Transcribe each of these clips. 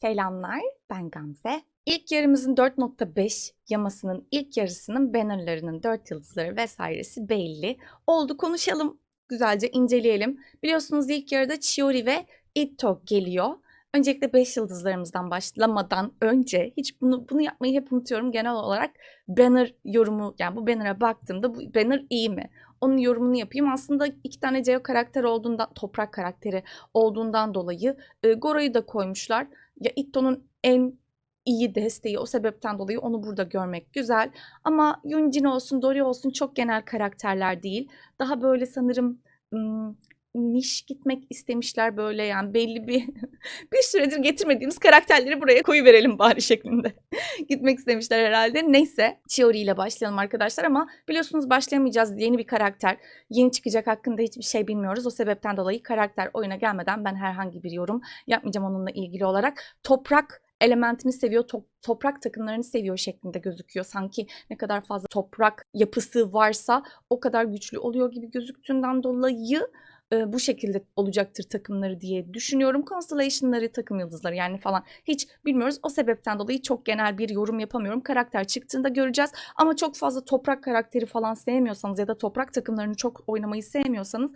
Selamlar, ben Gamze. İlk yarımızın 4.5 yamasının ilk yarısının bannerlarının 4 yıldızları vesairesi belli. Oldu konuşalım, güzelce inceleyelim. Biliyorsunuz ilk yarıda Chiori ve Itto geliyor. Öncelikle 5 yıldızlarımızdan başlamadan önce hiç bunu bunu yapmayı hep unutuyorum. Genel olarak banner yorumu yani bu banner'a baktığımda bu banner iyi mi? Onun yorumunu yapayım. Aslında iki tane Ceo karakter olduğundan, toprak karakteri olduğundan dolayı e, Goro'yu da koymuşlar. Ya Itto'nun en iyi desteği o sebepten dolayı onu burada görmek güzel. Ama Yunjin olsun, Dori olsun çok genel karakterler değil. Daha böyle sanırım ım, niş gitmek istemişler böyle yani belli bir bir süredir getirmediğimiz karakterleri buraya koyu verelim bari şeklinde gitmek istemişler herhalde. Neyse Chiori ile başlayalım arkadaşlar ama biliyorsunuz başlayamayacağız yeni bir karakter. Yeni çıkacak hakkında hiçbir şey bilmiyoruz. O sebepten dolayı karakter oyuna gelmeden ben herhangi bir yorum yapmayacağım onunla ilgili olarak. Toprak elementini seviyor, top- toprak takımlarını seviyor şeklinde gözüküyor. Sanki ne kadar fazla toprak yapısı varsa o kadar güçlü oluyor gibi gözüktüğünden dolayı e, bu şekilde olacaktır takımları diye düşünüyorum. Constellation'ları, takım yıldızları yani falan hiç bilmiyoruz. O sebepten dolayı çok genel bir yorum yapamıyorum. Karakter çıktığında göreceğiz. Ama çok fazla toprak karakteri falan sevmiyorsanız ya da toprak takımlarını çok oynamayı sevmiyorsanız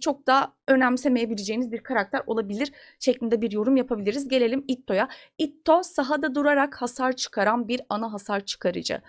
çok da önemsemeyebileceğiniz bir karakter olabilir şeklinde bir yorum yapabiliriz. Gelelim Itto'ya. Itto sahada durarak hasar çıkaran bir ana hasar çıkarıcı.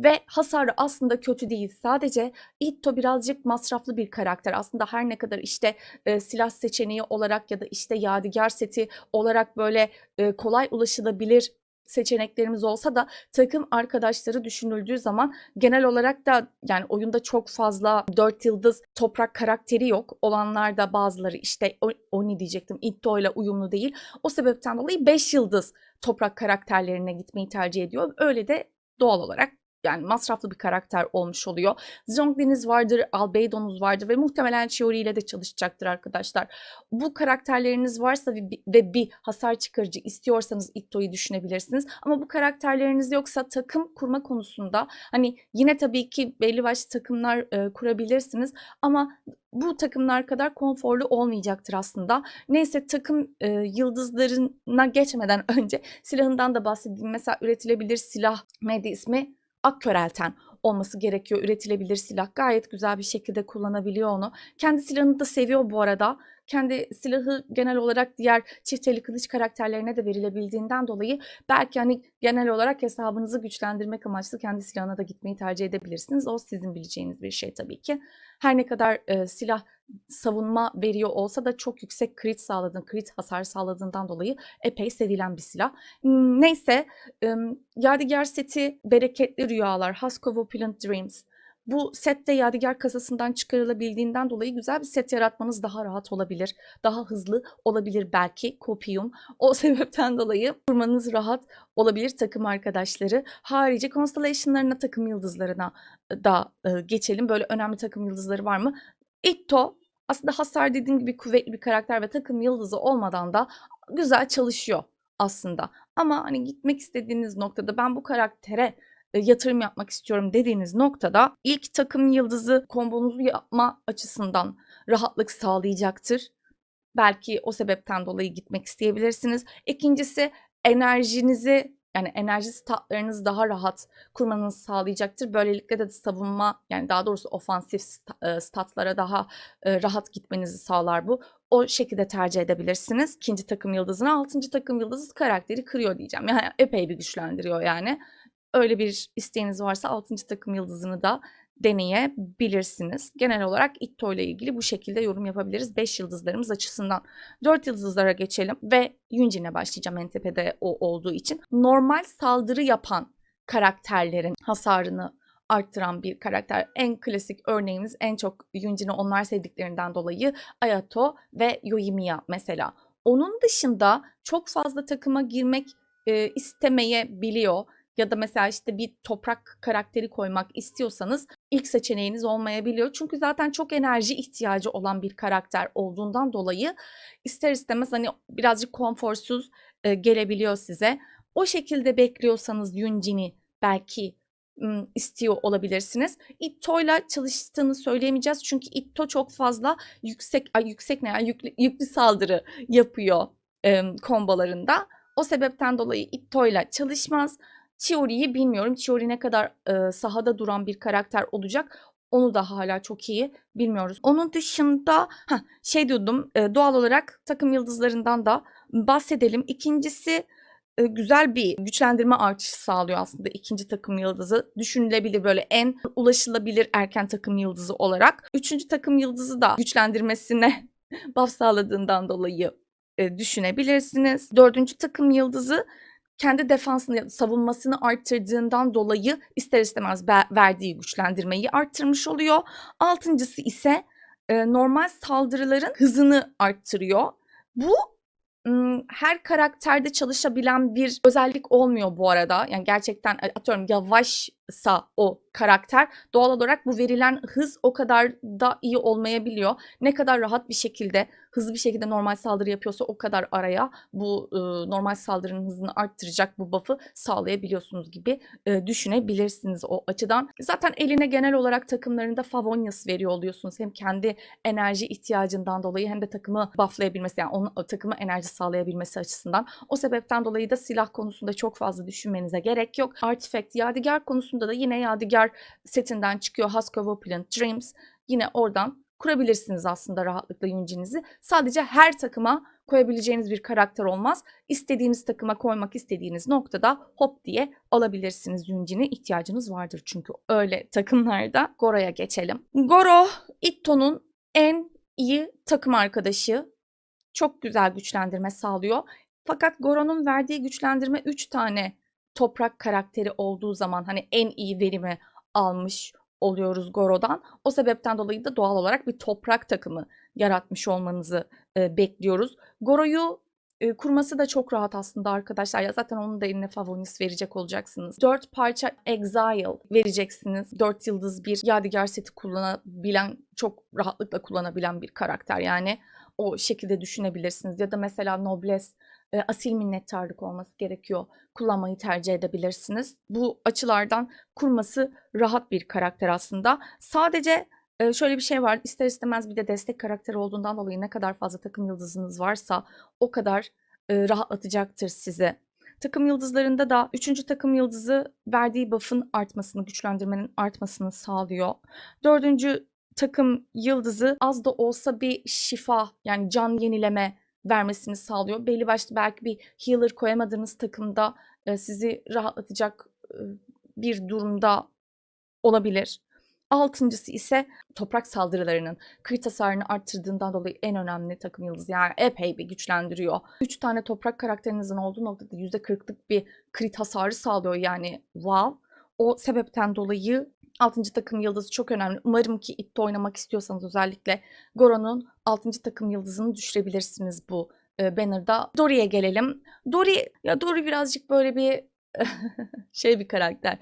Ve hasarı aslında kötü değil. Sadece Itto birazcık masraflı bir karakter. Aslında her ne kadar işte e, silah seçeneği olarak ya da işte yadigar seti olarak böyle e, kolay ulaşılabilir seçeneklerimiz olsa da takım arkadaşları düşünüldüğü zaman genel olarak da yani oyunda çok fazla 4 yıldız toprak karakteri yok. Olanlar da bazıları işte Oni diyecektim Itto ile uyumlu değil. O sebepten dolayı 5 yıldız toprak karakterlerine gitmeyi tercih ediyor. Öyle de doğal olarak yani masraflı bir karakter olmuş oluyor. Zhongli'niz vardır, Albedo'nuz vardır ve muhtemelen Chiori ile de çalışacaktır arkadaşlar. Bu karakterleriniz varsa ve ve bir hasar çıkarıcı istiyorsanız Itto'yu düşünebilirsiniz. Ama bu karakterleriniz yoksa takım kurma konusunda hani yine tabii ki belli başlı takımlar e, kurabilirsiniz ama bu takımlar kadar konforlu olmayacaktır aslında. Neyse takım e, yıldızlarına geçmeden önce silahından da bahsedeyim. Mesela üretilebilir silah medya ismi Akkörelten olması gerekiyor. Üretilebilir silah. Gayet güzel bir şekilde kullanabiliyor onu. Kendi silahını da seviyor bu arada. Kendi silahı genel olarak diğer çifteli kılıç karakterlerine de verilebildiğinden dolayı belki hani genel olarak hesabınızı güçlendirmek amaçlı kendi silahına da gitmeyi tercih edebilirsiniz. O sizin bileceğiniz bir şey tabii ki. Her ne kadar e, silah savunma veriyor olsa da çok yüksek crit sağladığın, crit hasar sağladığından dolayı epey sevilen bir silah. Neyse, ım, Yadigar seti Bereketli Rüyalar, Husk of Opulent Dreams. Bu set de Yadigar kasasından çıkarılabildiğinden dolayı güzel bir set yaratmanız daha rahat olabilir. Daha hızlı olabilir belki Copium. O sebepten dolayı kurmanız rahat olabilir takım arkadaşları. Harici Constellation'larına takım yıldızlarına da e, geçelim. Böyle önemli takım yıldızları var mı? Itto aslında hasar dediğim gibi kuvvetli bir karakter ve takım yıldızı olmadan da güzel çalışıyor aslında. Ama hani gitmek istediğiniz noktada ben bu karaktere yatırım yapmak istiyorum dediğiniz noktada ilk takım yıldızı kombonuzu yapma açısından rahatlık sağlayacaktır. Belki o sebepten dolayı gitmek isteyebilirsiniz. İkincisi enerjinizi yani enerji statlarınızı daha rahat kurmanızı sağlayacaktır. Böylelikle de savunma yani daha doğrusu ofansif e, statlara daha e, rahat gitmenizi sağlar bu. O şekilde tercih edebilirsiniz. İkinci takım yıldızını, altıncı takım yıldızı karakteri kırıyor diyeceğim. Yani epey bir güçlendiriyor yani. Öyle bir isteğiniz varsa altıncı takım yıldızını da deneyebilirsiniz. Genel olarak Itto ile ilgili bu şekilde yorum yapabiliriz 5 yıldızlarımız açısından. 4 yıldızlara geçelim ve Yunjin'e başlayacağım en tepede o olduğu için. Normal saldırı yapan karakterlerin hasarını arttıran bir karakter. En klasik örneğimiz en çok Yunjin'i onlar sevdiklerinden dolayı Ayato ve Yoimiya mesela. Onun dışında çok fazla takıma girmek e, istemeyebiliyor ya da mesela işte bir toprak karakteri koymak istiyorsanız ilk seçeneğiniz olmayabiliyor. Çünkü zaten çok enerji ihtiyacı olan bir karakter olduğundan dolayı ister istemez hani birazcık konforsuz e, gelebiliyor size. O şekilde bekliyorsanız Yunjin'i belki istiyor olabilirsiniz. Itto'yla çalıştığını söyleyemeyeceğiz çünkü Itto çok fazla yüksek ay yüksek ne ya yüklü, yüklü saldırı yapıyor em, kombolarında. O sebepten dolayı Itto'yla çalışmaz. Chiori'yi bilmiyorum. Chiori ne kadar e, sahada duran bir karakter olacak onu da hala çok iyi bilmiyoruz. Onun dışında heh, şey diyordum e, doğal olarak takım yıldızlarından da bahsedelim. İkincisi e, güzel bir güçlendirme artışı sağlıyor aslında ikinci takım yıldızı. Düşünülebilir böyle en ulaşılabilir erken takım yıldızı olarak. Üçüncü takım yıldızı da güçlendirmesine buff sağladığından dolayı e, düşünebilirsiniz. Dördüncü takım yıldızı kendi defansını, savunmasını arttırdığından dolayı ister istemez verdiği güçlendirmeyi arttırmış oluyor. Altıncısı ise e, normal saldırıların hızını arttırıyor. Bu her karakterde çalışabilen bir özellik olmuyor bu arada. Yani gerçekten e, atıyorum yavaşsa o karakter doğal olarak bu verilen hız o kadar da iyi olmayabiliyor. Ne kadar rahat bir şekilde hızlı bir şekilde normal saldırı yapıyorsa o kadar araya bu e, normal saldırının hızını arttıracak bu buff'ı sağlayabiliyorsunuz gibi e, düşünebilirsiniz o açıdan. Zaten eline genel olarak takımlarında Favonius veriyor oluyorsunuz. Hem kendi enerji ihtiyacından dolayı hem de takımı bufflayabilmesi yani onun takıma enerji sağlayabilmesi açısından. O sebepten dolayı da silah konusunda çok fazla düşünmenize gerek yok. Artifact, Yadigar konusunda da yine Yadigar setinden çıkıyor Husk of Opulent Dreams. Yine oradan kurabilirsiniz aslında rahatlıkla yüncinizi. Sadece her takıma koyabileceğiniz bir karakter olmaz. İstediğiniz takıma koymak istediğiniz noktada hop diye alabilirsiniz yüncini. ihtiyacınız vardır çünkü öyle takımlarda. Goro'ya geçelim. Goro, Itto'nun en iyi takım arkadaşı. Çok güzel güçlendirme sağlıyor. Fakat Goro'nun verdiği güçlendirme 3 tane toprak karakteri olduğu zaman hani en iyi verimi almış oluyoruz Goro'dan. O sebepten dolayı da doğal olarak bir toprak takımı yaratmış olmanızı e, bekliyoruz. Goro'yu e, kurması da çok rahat aslında arkadaşlar. Ya zaten onun da eline favonis verecek olacaksınız. Dört parça Exile vereceksiniz. Dört yıldız bir yadigar seti kullanabilen, çok rahatlıkla kullanabilen bir karakter yani. O şekilde düşünebilirsiniz. Ya da mesela Nobles e, asil minnettarlık olması gerekiyor. Kullanmayı tercih edebilirsiniz. Bu açılardan kurması rahat bir karakter aslında. Sadece e, şöyle bir şey var. İster istemez bir de destek karakteri olduğundan dolayı ne kadar fazla takım yıldızınız varsa o kadar e, rahatlatacaktır sizi. Takım yıldızlarında da 3. takım yıldızı verdiği buff'ın artmasını, güçlendirmenin artmasını sağlıyor. 4. takım yıldızı az da olsa bir şifa yani can yenileme vermesini sağlıyor. Belli başlı belki bir healer koyamadığınız takımda e, sizi rahatlatacak e, bir durumda olabilir. Altıncısı ise toprak saldırılarının crit hasarını arttırdığından dolayı en önemli takım yıldızı yani epey bir güçlendiriyor. 3 tane toprak karakterinizin olduğu noktada %40'lık bir crit hasarı sağlıyor yani wow. O sebepten dolayı 6. takım yıldızı çok önemli. Umarım ki IT'te oynamak istiyorsanız özellikle Goro'nun 6. takım yıldızını düşürebilirsiniz bu e, banner'da. Dory'e gelelim. Dory, ya Dory birazcık böyle bir şey bir karakter.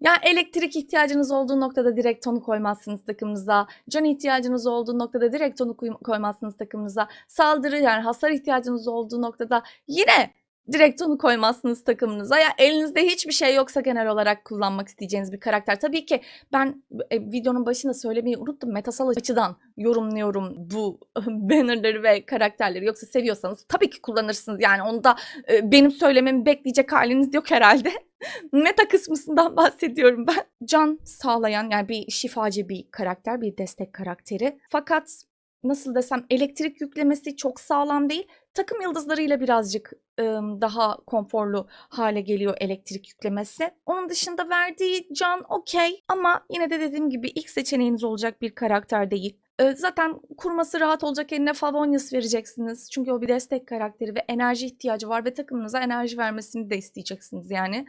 Ya elektrik ihtiyacınız olduğu noktada direkt onu koymazsınız takımınıza. Can ihtiyacınız olduğu noktada direkt onu koymazsınız takımınıza. Saldırı yani hasar ihtiyacınız olduğu noktada yine direkt onu koymazsınız takımınıza. Ya elinizde hiçbir şey yoksa genel olarak kullanmak isteyeceğiniz bir karakter. Tabii ki ben e, videonun başında söylemeyi unuttum. Metasal açıdan yorumluyorum bu bannerları ve karakterleri. Yoksa seviyorsanız tabii ki kullanırsınız. Yani onu da e, benim söylememi bekleyecek haliniz yok herhalde. Meta kısmından bahsediyorum ben. Can sağlayan yani bir şifacı bir karakter, bir destek karakteri. Fakat nasıl desem elektrik yüklemesi çok sağlam değil. Takım yıldızlarıyla birazcık ım, daha konforlu hale geliyor elektrik yüklemesi. Onun dışında verdiği can okey ama yine de dediğim gibi ilk seçeneğiniz olacak bir karakter değil. Ee, zaten kurması rahat olacak eline Favonius vereceksiniz. Çünkü o bir destek karakteri ve enerji ihtiyacı var ve takımınıza enerji vermesini de isteyeceksiniz yani.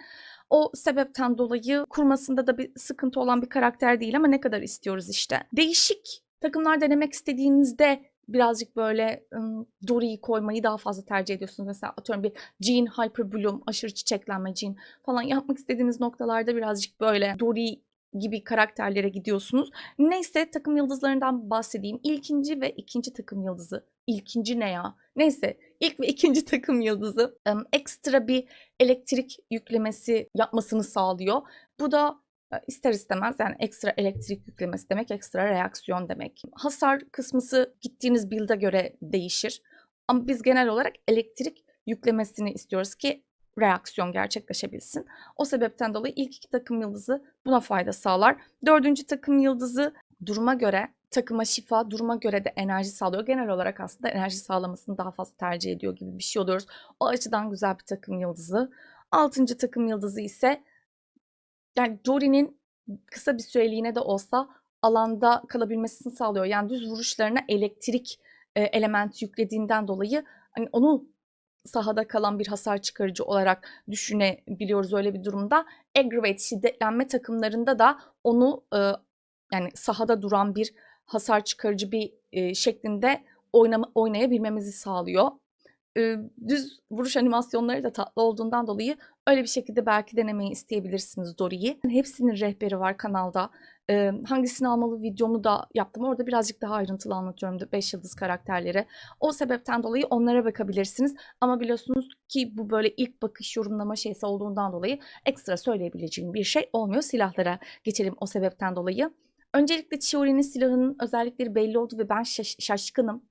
O sebepten dolayı kurmasında da bir sıkıntı olan bir karakter değil ama ne kadar istiyoruz işte. Değişik takımlar denemek istediğinizde birazcık böyle ım, Dory'yi koymayı daha fazla tercih ediyorsunuz. Mesela atıyorum bir Jean Hyper Bloom, aşırı çiçeklenme Jean falan yapmak istediğiniz noktalarda birazcık böyle Dory gibi karakterlere gidiyorsunuz. Neyse takım yıldızlarından bahsedeyim. İlkinci ve ikinci takım yıldızı. İlkinci ne ya? Neyse ilk ve ikinci takım yıldızı ım, ekstra bir elektrik yüklemesi yapmasını sağlıyor. Bu da ister istemez yani ekstra elektrik yüklemesi demek, ekstra reaksiyon demek. Hasar kısmısı gittiğiniz build'a göre değişir. Ama biz genel olarak elektrik yüklemesini istiyoruz ki reaksiyon gerçekleşebilsin. O sebepten dolayı ilk iki takım yıldızı buna fayda sağlar. Dördüncü takım yıldızı duruma göre takıma şifa, duruma göre de enerji sağlıyor. Genel olarak aslında enerji sağlamasını daha fazla tercih ediyor gibi bir şey oluyoruz. O açıdan güzel bir takım yıldızı. Altıncı takım yıldızı ise yani Dory'nin kısa bir süreliğine de olsa alanda kalabilmesini sağlıyor. Yani düz vuruşlarına elektrik e, elementi yüklediğinden dolayı hani onu sahada kalan bir hasar çıkarıcı olarak düşünebiliyoruz öyle bir durumda. Aggravate şiddetlenme takımlarında da onu e, yani sahada duran bir hasar çıkarıcı bir e, şeklinde oynama, oynayabilmemizi sağlıyor. E, düz vuruş animasyonları da tatlı olduğundan dolayı öyle bir şekilde belki denemeyi isteyebilirsiniz Dory'yi. Hepsinin rehberi var kanalda. E, hangisini almalı videomu da yaptım. Orada birazcık daha ayrıntılı anlatıyorum 5 yıldız karakterleri. O sebepten dolayı onlara bakabilirsiniz. Ama biliyorsunuz ki bu böyle ilk bakış yorumlama şeysi olduğundan dolayı ekstra söyleyebileceğim bir şey olmuyor. Silahlara geçelim o sebepten dolayı. Öncelikle Chiori'nin silahının özellikleri belli oldu ve ben şaş- şaşkınım.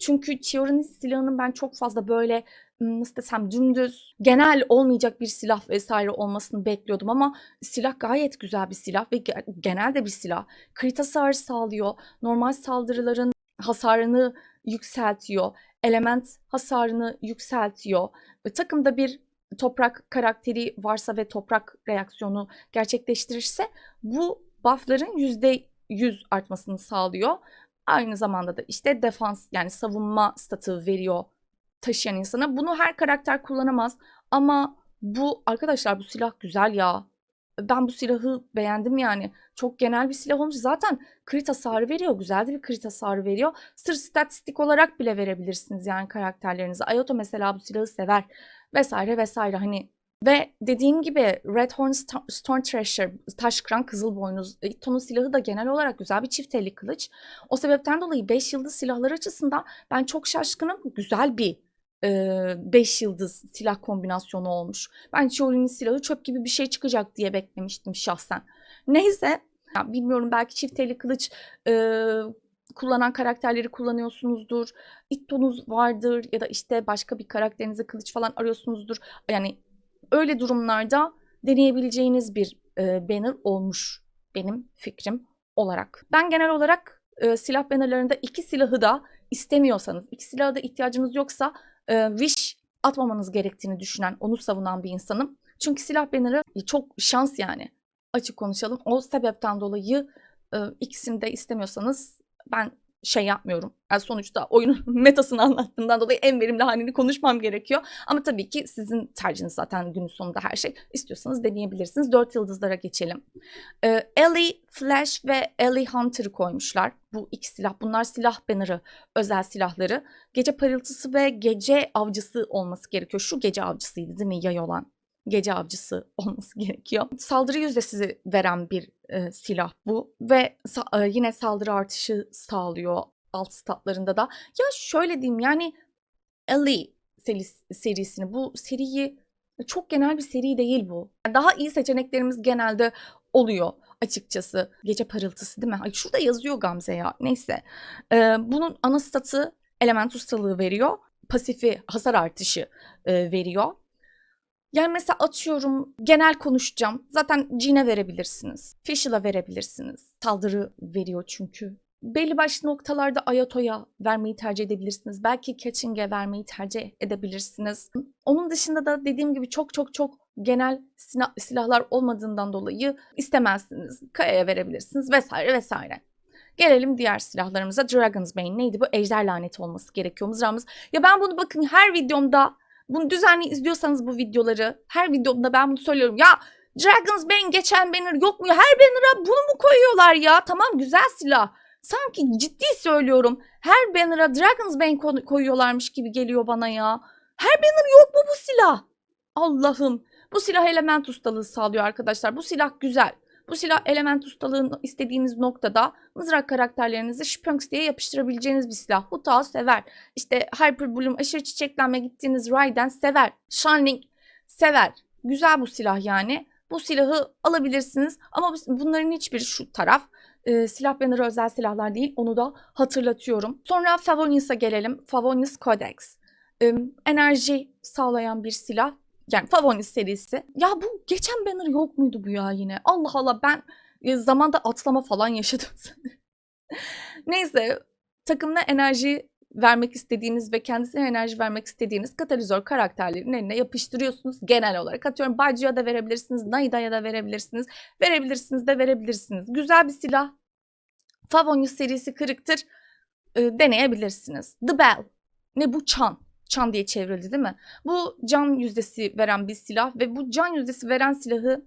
Çünkü Chiori'nin silahının ben çok fazla böyle nasıl desem dümdüz, genel olmayacak bir silah vesaire olmasını bekliyordum ama silah gayet güzel bir silah ve ge- genel de bir silah. Crit hasarı sağlıyor, normal saldırıların hasarını yükseltiyor, element hasarını yükseltiyor. Ve takımda bir toprak karakteri varsa ve toprak reaksiyonu gerçekleştirirse bu buff'ların %100 artmasını sağlıyor. Aynı zamanda da işte defans yani savunma statü veriyor taşıyan insana. Bunu her karakter kullanamaz ama bu arkadaşlar bu silah güzel ya. Ben bu silahı beğendim yani. Çok genel bir silah olmuş. Zaten crit hasarı veriyor. Güzel de bir crit hasarı veriyor. Sırf statistik olarak bile verebilirsiniz yani karakterlerinize. Ayato mesela bu silahı sever vesaire vesaire. Hani ve dediğim gibi Red Horn Sto- Storm Thrasher, taş kıran kızıl boynuz, Itto'nun silahı da genel olarak güzel bir çift elli kılıç. O sebepten dolayı 5 yıldız silahlar açısından ben çok şaşkınım. Güzel bir 5 yıldız silah kombinasyonu olmuş. Ben Chiori'nin silahı çöp gibi bir şey çıkacak diye beklemiştim şahsen. Neyse ya bilmiyorum belki çift elli kılıç e, kullanan karakterleri kullanıyorsunuzdur. Itto'nuz vardır ya da işte başka bir karakterinize kılıç falan arıyorsunuzdur. Yani öyle durumlarda deneyebileceğiniz bir e, banner olmuş benim fikrim olarak. Ben genel olarak e, silah bannerlarında iki silahı da istemiyorsanız, iki silahı da ihtiyacınız yoksa e, wish atmamanız gerektiğini düşünen, onu savunan bir insanım. Çünkü silah bannerı çok şans yani. Açık konuşalım. O sebepten dolayı e, ikisini de istemiyorsanız ben şey yapmıyorum. Yani sonuçta oyunun metasını anlattığımdan dolayı en verimli halini konuşmam gerekiyor. Ama tabii ki sizin tercihiniz zaten günün sonunda her şey. İstiyorsanız deneyebilirsiniz. Dört yıldızlara geçelim. Ee, Ellie Flash ve Ellie Hunter'ı koymuşlar. Bu iki silah. Bunlar silah banner'ı, özel silahları. Gece parıltısı ve gece avcısı olması gerekiyor. Şu gece avcısıydı değil mi? Yay olan gece avcısı olması gerekiyor. Saldırı yüzdesi veren bir e, silah bu ve e, yine saldırı artışı sağlıyor alt statlarında da. Ya şöyle diyeyim yani Ellie serisi, serisini bu seriyi çok genel bir seri değil bu. Daha iyi seçeneklerimiz genelde oluyor açıkçası. Gece parıltısı değil mi? Ay şurada yazıyor Gamze ya. Neyse. Ee, bunun ana statı element ustalığı veriyor. Pasifi hasar artışı e, veriyor. Yani mesela atıyorum genel konuşacağım. Zaten Jean'e verebilirsiniz. Fishel'a verebilirsiniz. Saldırı veriyor çünkü. Belli başlı noktalarda Ayato'ya vermeyi tercih edebilirsiniz. Belki Catching'e vermeyi tercih edebilirsiniz. Onun dışında da dediğim gibi çok çok çok genel silahlar olmadığından dolayı istemezsiniz. Kaya'ya verebilirsiniz vesaire vesaire. Gelelim diğer silahlarımıza. Dragon's Bane neydi bu? Ejder laneti olması gerekiyor mızrağımız. Ya ben bunu bakın her videomda bunu düzenli izliyorsanız bu videoları her videomda ben bunu söylüyorum. Ya Dragon's Bane geçen banner yok mu? Her banner'a bunu mu koyuyorlar ya? Tamam güzel silah. Sanki ciddi söylüyorum. Her banner'a Dragon's Bane ko- koyuyorlarmış gibi geliyor bana ya. Her banner yok mu bu silah? Allah'ım. Bu silah element ustalığı sağlıyor arkadaşlar. Bu silah güzel. Bu silah element ustalığını istediğiniz noktada mızrak karakterlerinizi Sprunks diye yapıştırabileceğiniz bir silah. Hutao sever. İşte Hyper Bloom, aşırı çiçeklenme gittiğiniz Raiden sever. Shining sever. Güzel bu silah yani. Bu silahı alabilirsiniz ama bunların hiçbiri şu taraf e, silah bannerı özel silahlar değil onu da hatırlatıyorum. Sonra Favonius'a gelelim. Favonius Codex. Im, enerji sağlayan bir silah. Yani Favonis serisi. Ya bu geçen banner yok muydu bu ya yine? Allah Allah ben e, zamanda atlama falan yaşadım. Neyse takımına enerji vermek istediğiniz ve kendisine enerji vermek istediğiniz katalizör karakterlerin eline yapıştırıyorsunuz genel olarak. Atıyorum Bacı'ya da verebilirsiniz, Naida'ya da verebilirsiniz. Verebilirsiniz de verebilirsiniz. Güzel bir silah. Favonius serisi kırıktır. E, deneyebilirsiniz. The Bell. Ne bu? Çan. Çan diye çevrildi değil mi? Bu can yüzdesi veren bir silah ve bu can yüzdesi veren silahı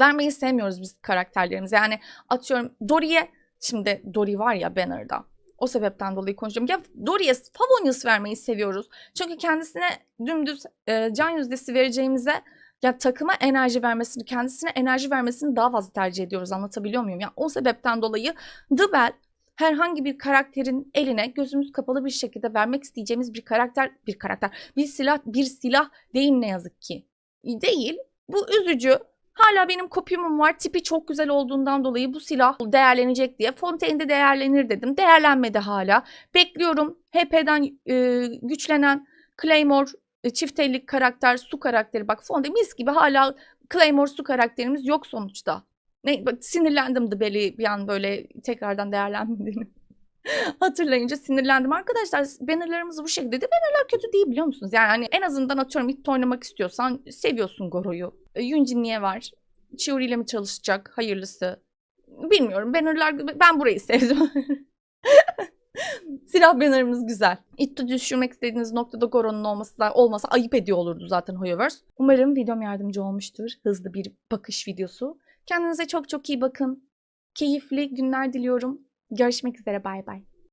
vermeyi sevmiyoruz biz karakterlerimize. Yani atıyorum Dory'e şimdi Dory var ya Banner'da. O sebepten dolayı konuşuyorum. Ya Dory'e Favonius vermeyi seviyoruz. Çünkü kendisine dümdüz e, can yüzdesi vereceğimize ya takıma enerji vermesini, kendisine enerji vermesini daha fazla tercih ediyoruz. Anlatabiliyor muyum? Ya o sebepten dolayı The Bell herhangi bir karakterin eline gözümüz kapalı bir şekilde vermek isteyeceğimiz bir karakter, bir karakter, bir silah, bir silah değil ne yazık ki. Değil. Bu üzücü. Hala benim kopyumum var. Tipi çok güzel olduğundan dolayı bu silah değerlenecek diye. Fontaine'de değerlenir dedim. Değerlenmedi hala. Bekliyorum. HP'den e, güçlenen Claymore e, çift karakter, su karakteri. Bak Fontaine mis gibi hala Claymore su karakterimiz yok sonuçta. Ne, bak, sinirlendim de beli bir an böyle tekrardan değerlenmediğini. Hatırlayınca sinirlendim. Arkadaşlar bannerlarımız bu şekilde de bannerlar kötü değil biliyor musunuz? Yani hani en azından atıyorum it oynamak istiyorsan seviyorsun Goro'yu. E, Yunjin niye var? Chiori ile mi çalışacak? Hayırlısı. Bilmiyorum. Bannerlar ben burayı sevdim. Silah bannerımız güzel. İttu düşürmek istediğiniz noktada Goro'nun olması da olmasa ayıp ediyor olurdu zaten Hoyoverse. Umarım videom yardımcı olmuştur. Hızlı bir bakış videosu. Kendinize çok çok iyi bakın. Keyifli günler diliyorum. Görüşmek üzere bay bay.